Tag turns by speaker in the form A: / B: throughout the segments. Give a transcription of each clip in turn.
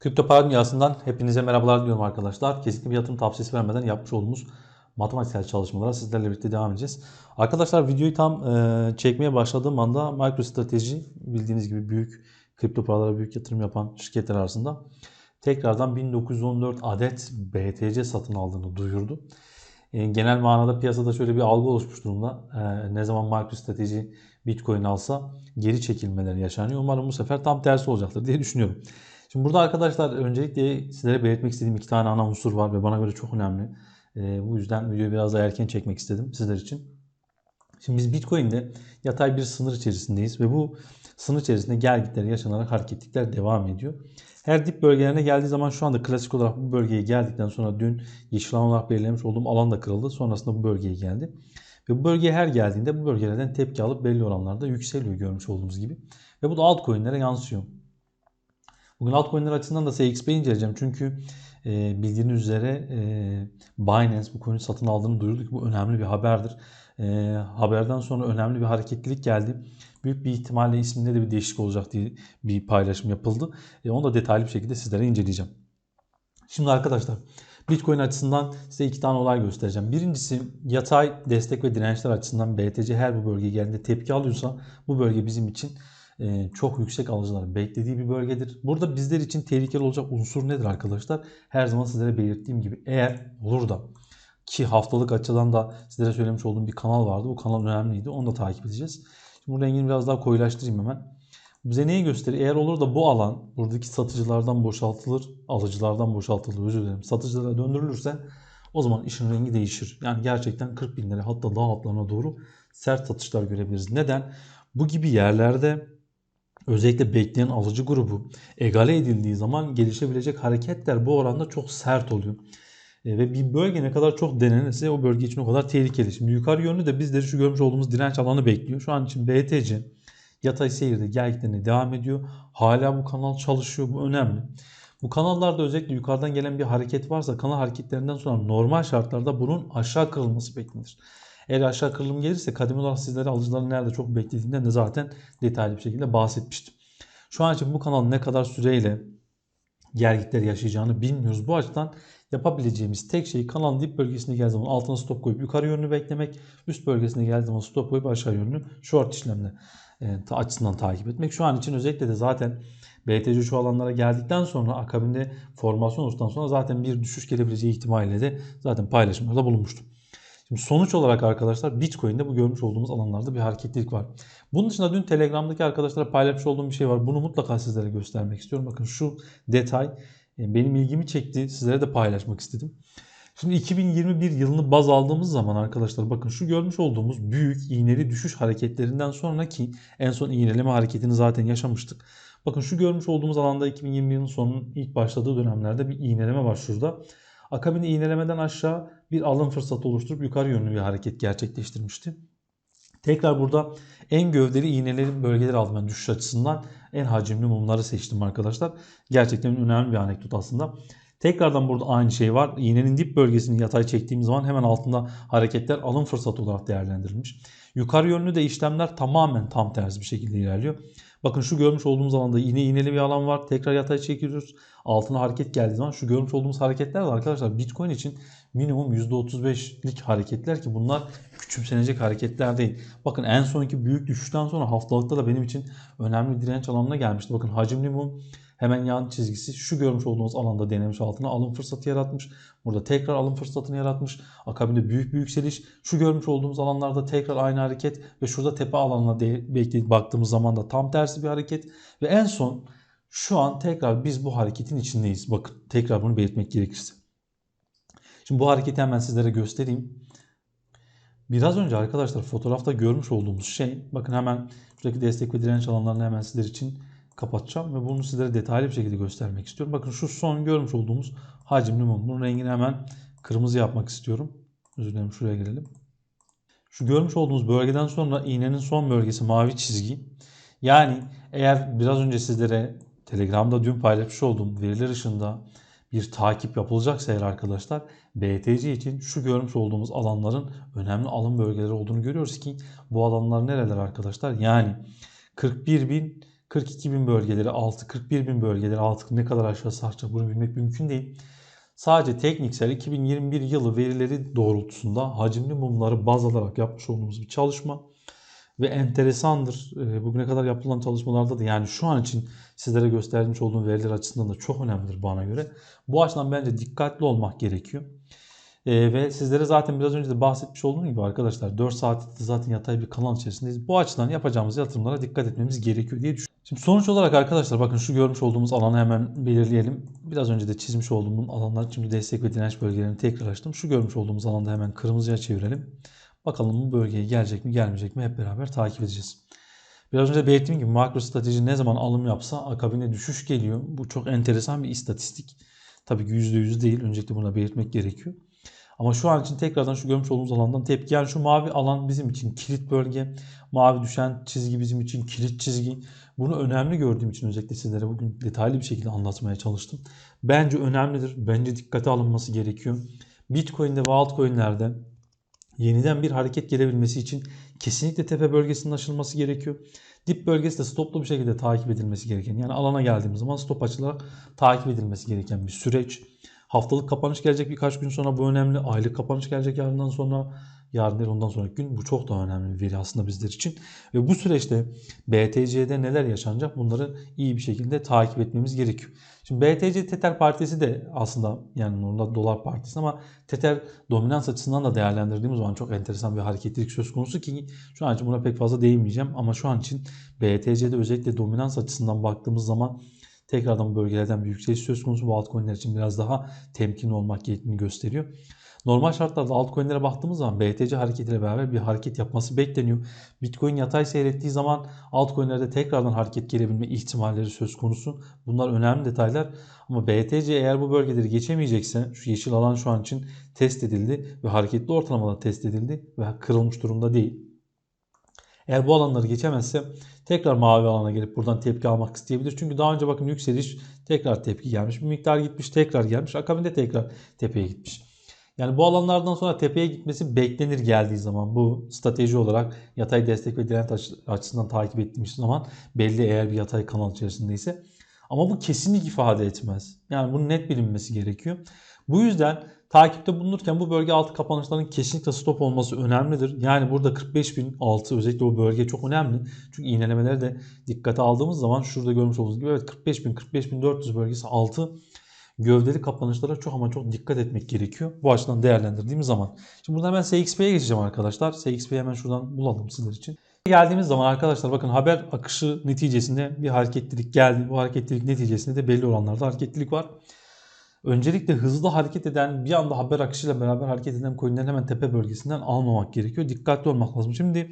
A: Kripto para dünyasından hepinize merhabalar diyorum arkadaşlar. Kesinlikle bir yatırım tavsiyesi vermeden yapmış olduğumuz matematiksel çalışmalara sizlerle birlikte devam edeceğiz. Arkadaşlar videoyu tam e, çekmeye başladığım anda MicroStrateji bildiğiniz gibi büyük kripto paralara büyük yatırım yapan şirketler arasında tekrardan 1914 adet BTC satın aldığını duyurdu. E, genel manada piyasada şöyle bir algı oluşmuş durumda. E, ne zaman MicroStrateji Bitcoin alsa geri çekilmeler yaşanıyor. Umarım bu sefer tam tersi olacaktır diye düşünüyorum. Şimdi burada arkadaşlar öncelikle sizlere belirtmek istediğim iki tane ana unsur var ve bana göre çok önemli. E, bu yüzden videoyu biraz daha erken çekmek istedim sizler için. Şimdi biz Bitcoin'de yatay bir sınır içerisindeyiz ve bu sınır içerisinde gel yaşanarak hareketlikler devam ediyor. Her dip bölgelerine geldiği zaman şu anda klasik olarak bu bölgeye geldikten sonra dün yeşil alan olarak belirlemiş olduğum alan da kırıldı. Sonrasında bu bölgeye geldi. Ve bu bölgeye her geldiğinde bu bölgelerden tepki alıp belli oranlarda yükseliyor görmüş olduğumuz gibi. Ve bu da altcoin'lere yansıyor. Bugün altcoin'ler açısından da SXP'yi inceleyeceğim. Çünkü e, bildiğiniz üzere e, Binance bu coin'i satın aldığını duyurdu ki bu önemli bir haberdir. E, haberden sonra önemli bir hareketlilik geldi. Büyük bir ihtimalle isminde de bir değişiklik olacak diye bir paylaşım yapıldı. E, onu da detaylı bir şekilde sizlere inceleyeceğim. Şimdi arkadaşlar Bitcoin açısından size iki tane olay göstereceğim. Birincisi yatay destek ve dirençler açısından BTC her bu bölgeye geldiğinde tepki alıyorsa bu bölge bizim için çok yüksek alıcıların beklediği bir bölgedir. Burada bizler için tehlikeli olacak unsur nedir arkadaşlar? Her zaman sizlere belirttiğim gibi eğer olur da ki haftalık açıdan da sizlere söylemiş olduğum bir kanal vardı. Bu kanal önemliydi. Onu da takip edeceğiz. Şimdi bu rengini biraz daha koyulaştırayım hemen. Bize neyi gösterir? Eğer olur da bu alan buradaki satıcılardan boşaltılır, alıcılardan boşaltılır özür dilerim. Satıcılara döndürülürse o zaman işin rengi değişir. Yani gerçekten 40 binlere hatta daha altlarına doğru sert satışlar görebiliriz. Neden? Bu gibi yerlerde özellikle bekleyen alıcı grubu egale edildiği zaman gelişebilecek hareketler bu oranda çok sert oluyor. E, ve bir bölge ne kadar çok denenirse o bölge için o kadar tehlikeli. Şimdi yukarı yönlü de bizleri şu görmüş olduğumuz direnç alanı bekliyor. Şu an için BTC yatay seyirde gelgitlerine devam ediyor. Hala bu kanal çalışıyor. Bu önemli. Bu kanallarda özellikle yukarıdan gelen bir hareket varsa kanal hareketlerinden sonra normal şartlarda bunun aşağı kırılması beklenir. Eğer aşağı kırılım gelirse kademe olarak sizlere alıcıların nerede çok beklediğinden de zaten detaylı bir şekilde bahsetmiştim. Şu an için bu kanal ne kadar süreyle gelgitler yaşayacağını bilmiyoruz. Bu açıdan yapabileceğimiz tek şey kanalın dip bölgesine geldiği zaman altına stop koyup yukarı yönünü beklemek. Üst bölgesine geldiği zaman stop koyup aşağı yönünü short işlemle e, açısından takip etmek. Şu an için özellikle de zaten BTC şu alanlara geldikten sonra akabinde formasyon oluştuktan sonra zaten bir düşüş gelebileceği ihtimaliyle de zaten paylaşımlarda bulunmuştum. Şimdi sonuç olarak arkadaşlar Bitcoin'de bu görmüş olduğumuz alanlarda bir hareketlilik var. Bunun dışında dün Telegram'daki arkadaşlara paylaşmış olduğum bir şey var. Bunu mutlaka sizlere göstermek istiyorum. Bakın şu detay e, benim ilgimi çekti. Sizlere de paylaşmak istedim. Şimdi 2021 yılını baz aldığımız zaman arkadaşlar bakın şu görmüş olduğumuz büyük iğneli düşüş hareketlerinden sonraki en son iğneleme hareketini zaten yaşamıştık. Bakın şu görmüş olduğumuz alanda 2020 yılının sonunun ilk başladığı dönemlerde bir iğneleme var şurada. Akabinde iğnelemeden aşağı bir alım fırsatı oluşturup yukarı yönlü bir hareket gerçekleştirmişti. Tekrar burada en gövdeli iğnelerin bölgeleri aldım. Yani düşüş açısından en hacimli mumları seçtim arkadaşlar. Gerçekten önemli bir anekdot aslında. Tekrardan burada aynı şey var. İğnenin dip bölgesini yatay çektiğimiz zaman hemen altında hareketler alım fırsatı olarak değerlendirilmiş. Yukarı yönlü de işlemler tamamen tam tersi bir şekilde ilerliyor. Bakın şu görmüş olduğumuz alanda yine iğneli bir alan var. Tekrar yatay çekiyoruz. Altına hareket geldiği zaman şu görmüş olduğumuz hareketler de arkadaşlar Bitcoin için minimum %35'lik hareketler ki bunlar küçümsenecek hareketler değil. Bakın en sonki büyük düşüşten sonra haftalıkta da benim için önemli direnç alanına gelmişti. Bakın hacimli mum hemen yan çizgisi şu görmüş olduğunuz alanda denemiş altına alım fırsatı yaratmış. Burada tekrar alım fırsatını yaratmış. Akabinde büyük bir yükseliş. Şu görmüş olduğumuz alanlarda tekrar aynı hareket ve şurada tepe alanına bekleyip baktığımız zaman da tam tersi bir hareket. Ve en son şu an tekrar biz bu hareketin içindeyiz. Bakın tekrar bunu belirtmek gerekirse. Şimdi bu hareketi hemen sizlere göstereyim. Biraz önce arkadaşlar fotoğrafta görmüş olduğumuz şey bakın hemen şuradaki destek ve direnç alanlarını hemen sizler için kapatacağım ve bunu sizlere detaylı bir şekilde göstermek istiyorum. Bakın şu son görmüş olduğumuz hacimli mum. Bunun rengini hemen kırmızı yapmak istiyorum. Özür dilerim şuraya gelelim. Şu görmüş olduğumuz bölgeden sonra iğnenin son bölgesi mavi çizgi. Yani eğer biraz önce sizlere Telegram'da dün paylaşmış olduğum veriler ışığında bir takip yapılacaksa eğer arkadaşlar BTC için şu görmüş olduğumuz alanların önemli alım bölgeleri olduğunu görüyoruz ki bu alanlar nereler arkadaşlar? Yani 41 bin 42 bin bölgeleri altı, 41 bin bölgeleri altı ne kadar aşağı sarkacak bunu bilmek mümkün değil. Sadece tekniksel 2021 yılı verileri doğrultusunda hacimli mumları baz alarak yapmış olduğumuz bir çalışma ve enteresandır. E, Bugüne kadar yapılan çalışmalarda da yani şu an için sizlere göstermiş olduğum veriler açısından da çok önemlidir bana göre. Bu açıdan bence dikkatli olmak gerekiyor. E, ve sizlere zaten biraz önce de bahsetmiş olduğum gibi arkadaşlar 4 saatte zaten yatay bir kanal içerisindeyiz. Bu açıdan yapacağımız yatırımlara dikkat etmemiz gerekiyor diye düşünüyorum. Şimdi sonuç olarak arkadaşlar bakın şu görmüş olduğumuz alanı hemen belirleyelim. Biraz önce de çizmiş olduğum alanlar şimdi destek ve direnç bölgelerini tekrar açtım. Şu görmüş olduğumuz alanda hemen kırmızıya çevirelim. Bakalım bu bölgeye gelecek mi gelmeyecek mi hep beraber takip edeceğiz. Biraz önce belirttiğim gibi makro strateji ne zaman alım yapsa akabine düşüş geliyor. Bu çok enteresan bir istatistik. Tabii ki %100 değil. Öncelikle bunu belirtmek gerekiyor. Ama şu an için tekrardan şu görmüş olduğumuz alandan tepki. Yani şu mavi alan bizim için kilit bölge. Mavi düşen çizgi bizim için kilit çizgi. Bunu önemli gördüğüm için özellikle sizlere bugün detaylı bir şekilde anlatmaya çalıştım. Bence önemlidir. Bence dikkate alınması gerekiyor. Bitcoin'de ve altcoin'lerde yeniden bir hareket gelebilmesi için kesinlikle tepe bölgesinin aşılması gerekiyor. Dip bölgesi de stoplu bir şekilde takip edilmesi gereken yani alana geldiğimiz zaman stop açılarak takip edilmesi gereken bir süreç. Haftalık kapanış gelecek birkaç gün sonra bu önemli. Aylık kapanış gelecek yarından sonra. Yarın değil ondan sonraki gün. Bu çok daha önemli bir veri aslında bizler için. Ve bu süreçte BTC'de neler yaşanacak bunları iyi bir şekilde takip etmemiz gerekiyor. Şimdi BTC Tether Partisi de aslında yani normalde dolar partisi ama Tether dominans açısından da değerlendirdiğimiz zaman çok enteresan bir hareketlilik söz konusu ki şu an için buna pek fazla değinmeyeceğim ama şu an için BTC'de özellikle dominans açısından baktığımız zaman tekrardan bu bölgelerden bir yükseliş söz konusu. Bu altcoin'ler için biraz daha temkinli olmak gerektiğini gösteriyor. Normal şartlarda altcoin'lere baktığımız zaman BTC hareketiyle beraber bir hareket yapması bekleniyor. Bitcoin yatay seyrettiği zaman altcoin'lerde tekrardan hareket gelebilme ihtimalleri söz konusu. Bunlar önemli detaylar. Ama BTC eğer bu bölgeleri geçemeyecekse şu yeşil alan şu an için test edildi ve hareketli ortalamada test edildi ve kırılmış durumda değil. Eğer bu alanları geçemezse tekrar mavi alana gelip buradan tepki almak isteyebilir. Çünkü daha önce bakın yükseliş tekrar tepki gelmiş. Bir miktar gitmiş tekrar gelmiş. Akabinde tekrar tepeye gitmiş. Yani bu alanlardan sonra tepeye gitmesi beklenir geldiği zaman bu strateji olarak yatay destek ve direnç açısından takip ettiğimiz zaman belli eğer bir yatay kanal içerisindeyse. Ama bu kesinlik ifade etmez. Yani bunun net bilinmesi gerekiyor. Bu yüzden takipte bulunurken bu bölge altı kapanışların kesinlikle stop olması önemlidir. Yani burada 45.000 altı özellikle o bölge çok önemli. Çünkü iğnelemeleri de dikkate aldığımız zaman şurada görmüş olduğunuz gibi evet 45.000 45.400 bölgesi altı gövdeli kapanışlara çok ama çok dikkat etmek gerekiyor. Bu açıdan değerlendirdiğimiz zaman. Şimdi burada hemen SXP'ye geçeceğim arkadaşlar. SXP'yi hemen şuradan bulalım sizler için. Geldiğimiz zaman arkadaşlar bakın haber akışı neticesinde bir hareketlilik geldi. Bu hareketlilik neticesinde de belli oranlarda hareketlilik var. Öncelikle hızlı hareket eden bir anda haber akışıyla beraber hareket eden coinlerin hemen tepe bölgesinden almamak gerekiyor. Dikkatli olmak lazım. Şimdi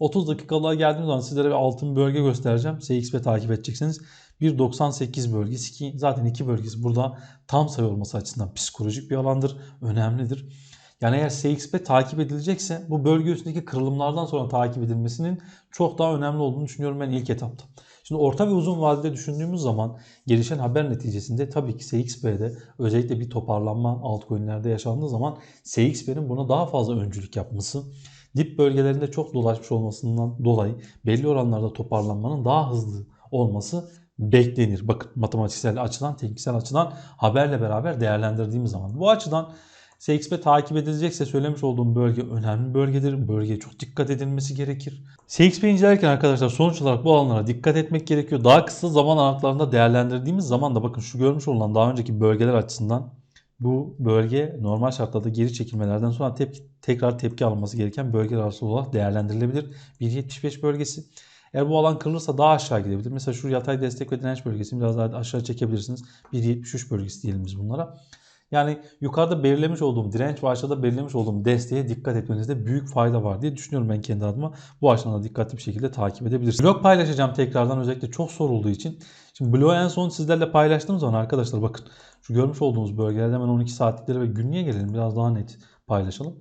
A: 30 dakikalığa geldiğimiz zaman sizlere bir altın bölge göstereceğim. SXP takip edeceksiniz. 1.98 bölgesi ki zaten iki bölgesi burada tam sayı olması açısından psikolojik bir alandır. Önemlidir. Yani eğer SXP takip edilecekse bu bölge üstündeki kırılımlardan sonra takip edilmesinin çok daha önemli olduğunu düşünüyorum ben ilk etapta. Şimdi orta ve uzun vadede düşündüğümüz zaman gelişen haber neticesinde tabii ki SXP'de özellikle bir toparlanma altcoin'lerde yaşandığı zaman SXP'nin buna daha fazla öncülük yapması, dip bölgelerinde çok dolaşmış olmasından dolayı belli oranlarda toparlanmanın daha hızlı olması beklenir. Bakın matematiksel açıdan, tekniksel açıdan haberle beraber değerlendirdiğimiz zaman. Bu açıdan SXP takip edilecekse söylemiş olduğum bölge önemli bölgedir. Bölgeye çok dikkat edilmesi gerekir. SXP incelerken arkadaşlar sonuç olarak bu alanlara dikkat etmek gerekiyor. Daha kısa zaman aralıklarında değerlendirdiğimiz zaman da bakın şu görmüş olan daha önceki bölgeler açısından bu bölge normal şartlarda geri çekilmelerden sonra tepki, tekrar tepki alınması gereken bölgeler arası olarak değerlendirilebilir. 1.75 bölgesi. Eğer bu alan kırılırsa daha aşağı gidebilir. Mesela şu yatay destek ve direnç bölgesini biraz daha aşağı çekebilirsiniz. 1.73 bölgesi diyelim biz bunlara. Yani yukarıda belirlemiş olduğum direnç ve aşağıda belirlemiş olduğum desteğe dikkat etmenizde büyük fayda var diye düşünüyorum ben kendi adıma. Bu açıdan da dikkatli bir şekilde takip edebilirsiniz. Blog paylaşacağım tekrardan özellikle çok sorulduğu için. Şimdi blogu en son sizlerle paylaştığım zaman arkadaşlar bakın şu görmüş olduğunuz bölgelerde hemen 12 saatlikleri ve günlüğe gelelim biraz daha net paylaşalım.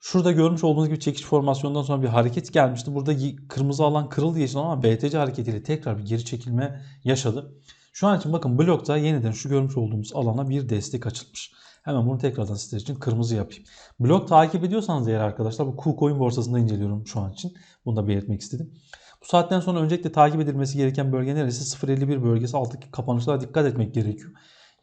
A: Şurada görmüş olduğunuz gibi çekiş formasyonundan sonra bir hareket gelmişti. Burada kırmızı alan kırıldı yeşil ama BTC hareketiyle tekrar bir geri çekilme yaşadı. Şu an için bakın blokta yeniden şu görmüş olduğumuz alana bir destek açılmış. Hemen bunu tekrardan sizler için kırmızı yapayım. Blok takip ediyorsanız eğer arkadaşlar bu KuCoin borsasında inceliyorum şu an için. Bunu da belirtmek istedim. Bu saatten sonra öncelikle takip edilmesi gereken bölge neresi? 0.51 bölgesi alttaki kapanışlara dikkat etmek gerekiyor.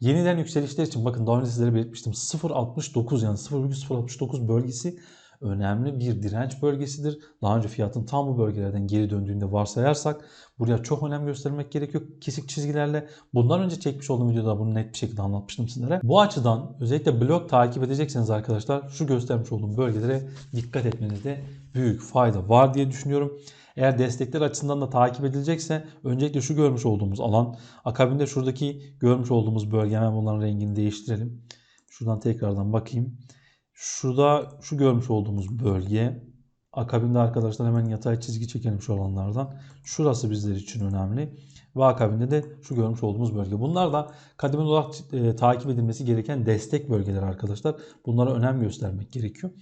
A: Yeniden yükselişler için bakın daha önce sizlere belirtmiştim 0.69 yani 0.069 bölgesi önemli bir direnç bölgesidir. Daha önce fiyatın tam bu bölgelerden geri döndüğünde varsayarsak buraya çok önem göstermek gerekiyor kesik çizgilerle. Bundan önce çekmiş olduğum videoda bunu net bir şekilde anlatmıştım sizlere. Bu açıdan özellikle blok takip edecekseniz arkadaşlar şu göstermiş olduğum bölgelere dikkat etmenizde büyük fayda var diye düşünüyorum. Eğer destekler açısından da takip edilecekse öncelikle şu görmüş olduğumuz alan akabinde şuradaki görmüş olduğumuz bölge hemen bunların rengini değiştirelim. Şuradan tekrardan bakayım. Şurada şu görmüş olduğumuz bölge akabinde arkadaşlar hemen yatay çizgi çekelim şu alanlardan. Şurası bizler için önemli. Ve akabinde de şu görmüş olduğumuz bölge. Bunlar da kademeli olarak e, takip edilmesi gereken destek bölgeleri arkadaşlar. Bunlara önem göstermek gerekiyor.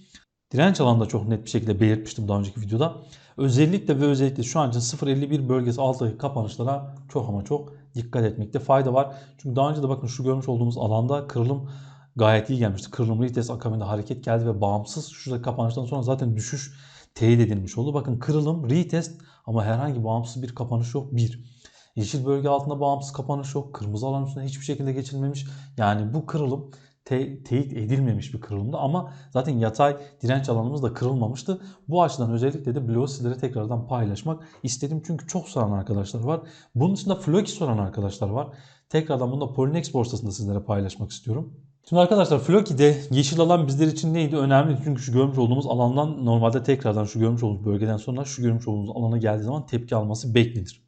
A: Direnç alanında çok net bir şekilde belirtmiştim daha önceki videoda. Özellikle ve özellikle şu an için 0.51 bölgesi alttaki kapanışlara çok ama çok dikkat etmekte fayda var. Çünkü daha önce de bakın şu görmüş olduğumuz alanda kırılım gayet iyi gelmişti. Kırılım retest akabinde hareket geldi ve bağımsız şurada kapanıştan sonra zaten düşüş teyit edilmiş oldu. Bakın kırılım retest ama herhangi bağımsız bir kapanış yok. Bir. Yeşil bölge altında bağımsız kapanış yok. Kırmızı alan üstünde hiçbir şekilde geçilmemiş. Yani bu kırılım te- teyit edilmemiş bir kırılımdı ama zaten yatay direnç alanımız da kırılmamıştı. Bu açıdan özellikle de bloğu tekrardan paylaşmak istedim çünkü çok soran arkadaşlar var. Bunun dışında Floki soran arkadaşlar var. Tekrardan bunu da Polinex borsasında sizlere paylaşmak istiyorum. Şimdi arkadaşlar Floki'de yeşil alan bizler için neydi? Önemli çünkü şu görmüş olduğumuz alandan normalde tekrardan şu görmüş olduğumuz bölgeden sonra şu görmüş olduğumuz alana geldiği zaman tepki alması beklenir.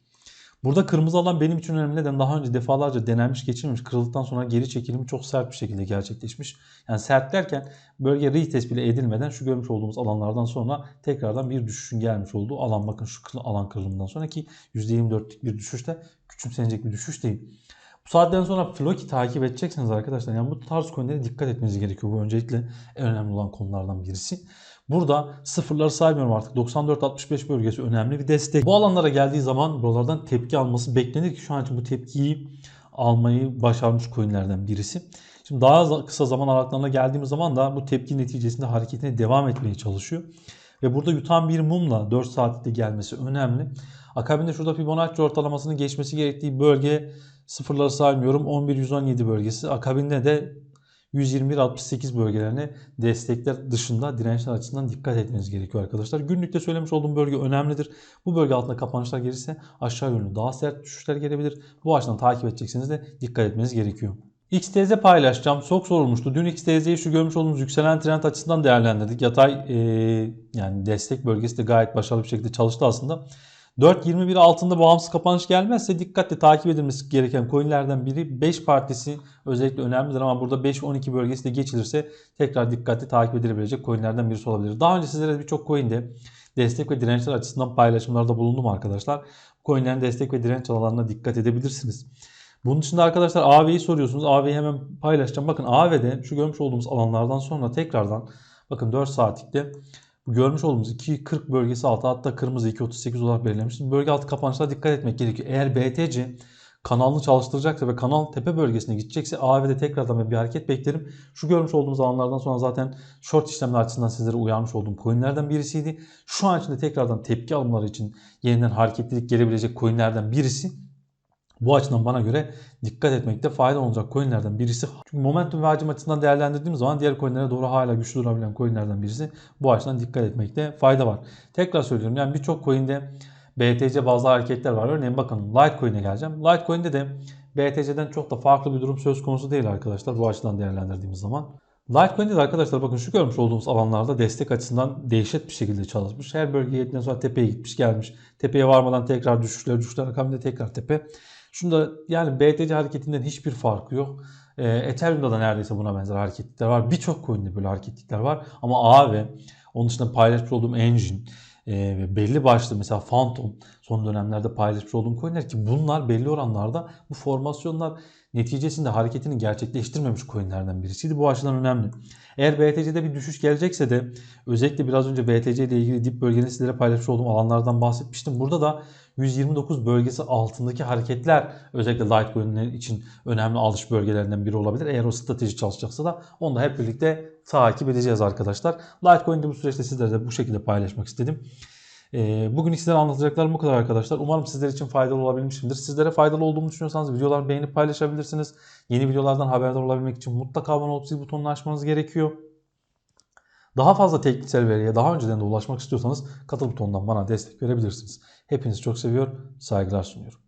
A: Burada kırmızı alan benim için önemli neden daha önce defalarca denenmiş geçirilmiş kırıldıktan sonra geri çekilimi çok sert bir şekilde gerçekleşmiş. Yani sert derken bölge retest bile edilmeden şu görmüş olduğumuz alanlardan sonra tekrardan bir düşüşün gelmiş olduğu alan bakın şu alan kırılımından sonraki %24'lük bir düşüşte küçümsenecek bir düşüş değil. Bu saatten sonra Floki takip edeceksiniz arkadaşlar. Yani bu tarz coinlere dikkat etmeniz gerekiyor. Bu öncelikle en önemli olan konulardan birisi. Burada sıfırları saymıyorum artık. 94-65 bölgesi önemli bir destek. Bu alanlara geldiği zaman buralardan tepki alması beklenir ki şu an için bu tepkiyi almayı başarmış coinlerden birisi. Şimdi daha kısa zaman aralıklarına geldiğimiz zaman da bu tepki neticesinde hareketine devam etmeye çalışıyor. Ve burada yutan bir mumla 4 saatte gelmesi önemli. Akabinde şurada Fibonacci ortalamasının geçmesi gerektiği bölge sıfırları saymıyorum 11-117 bölgesi. Akabinde de 121-68 bölgelerine destekler dışında dirençler açısından dikkat etmeniz gerekiyor arkadaşlar. Günlükte söylemiş olduğum bölge önemlidir. Bu bölge altında kapanışlar gelirse aşağı yönlü daha sert düşüşler gelebilir. Bu açıdan takip edecekseniz de dikkat etmeniz gerekiyor. XTZ paylaşacağım. Çok sorulmuştu. Dün XTZ'yi şu görmüş olduğumuz yükselen trend açısından değerlendirdik. Yatay e, yani destek bölgesi de gayet başarılı bir şekilde çalıştı aslında. 4.21 altında bağımsız kapanış gelmezse dikkatle takip edilmesi gereken coinlerden biri 5 partisi özellikle önemlidir ama burada 5-12 bölgesi de geçilirse tekrar dikkatli takip edilebilecek coinlerden birisi olabilir. Daha önce sizlere birçok coinde destek ve dirençler açısından paylaşımlarda bulundum arkadaşlar. Coinlerin destek ve direnç alanlarına dikkat edebilirsiniz. Bunun dışında arkadaşlar AV'yi soruyorsunuz. AV'yi hemen paylaşacağım. Bakın AV'de şu görmüş olduğumuz alanlardan sonra tekrardan bakın 4 saatlikte bu görmüş olduğumuz 2.40 bölgesi altı hatta kırmızı 2.38 olarak belirlemiştim. Bölge altı kapanışlara dikkat etmek gerekiyor. Eğer BTC kanalını çalıştıracaksa ve kanal tepe bölgesine gidecekse AV'de tekrardan bir hareket beklerim. Şu görmüş olduğumuz alanlardan sonra zaten short işlemler açısından sizlere uyarmış olduğum coinlerden birisiydi. Şu an içinde tekrardan tepki alımları için yeniden hareketlilik gelebilecek coinlerden birisi. Bu açıdan bana göre dikkat etmekte fayda olacak coinlerden birisi. Çünkü momentum ve hacim açısından değerlendirdiğimiz zaman diğer coinlere doğru hala güçlü durabilen coinlerden birisi. Bu açıdan dikkat etmekte fayda var. Tekrar söylüyorum yani birçok coinde BTC bazı hareketler var. Örneğin bakın Litecoin'e geleceğim. Litecoin'de de BTC'den çok da farklı bir durum söz konusu değil arkadaşlar bu açıdan değerlendirdiğimiz zaman. Litecoin'de de arkadaşlar bakın şu görmüş olduğumuz alanlarda destek açısından dehşet bir şekilde çalışmış. Her bölgeye gittikten sonra tepeye gitmiş gelmiş. Tepeye varmadan tekrar düşüşler düşüşler akabinde tekrar tepe. Şunda yani BTC hareketinden hiçbir farkı yok. E, Ethereum'da da neredeyse buna benzer hareketlikler var. Birçok coin'de böyle hareketlikler var. Ama AAV, onun dışında paylaşmış olduğum Engine e, belli başlı mesela Phantom son dönemlerde paylaşmış olduğum coinler ki bunlar belli oranlarda bu formasyonlar neticesinde hareketini gerçekleştirmemiş coinlerden birisiydi. Bu açıdan önemli. Eğer BTC'de bir düşüş gelecekse de özellikle biraz önce BTC ile ilgili dip bölgenin sizlere paylaşmış olduğum alanlardan bahsetmiştim. Burada da 129 bölgesi altındaki hareketler özellikle Litecoin'ler için önemli alış bölgelerinden biri olabilir. Eğer o strateji çalışacaksa da onu da hep birlikte takip edeceğiz arkadaşlar. Litecoin'de bu süreçte sizlerle de bu şekilde paylaşmak istedim. Ee, bugün sizlere anlatacaklarım bu kadar arkadaşlar. Umarım sizler için faydalı olabilmişimdir. Sizlere faydalı olduğumu düşünüyorsanız videoları beğenip paylaşabilirsiniz. Yeni videolardan haberdar olabilmek için mutlaka abone olup zil butonunu açmanız gerekiyor. Daha fazla tekniksel veriye daha önceden de ulaşmak istiyorsanız katıl butonundan bana destek verebilirsiniz. Hepinizi çok seviyor, saygılar sunuyorum.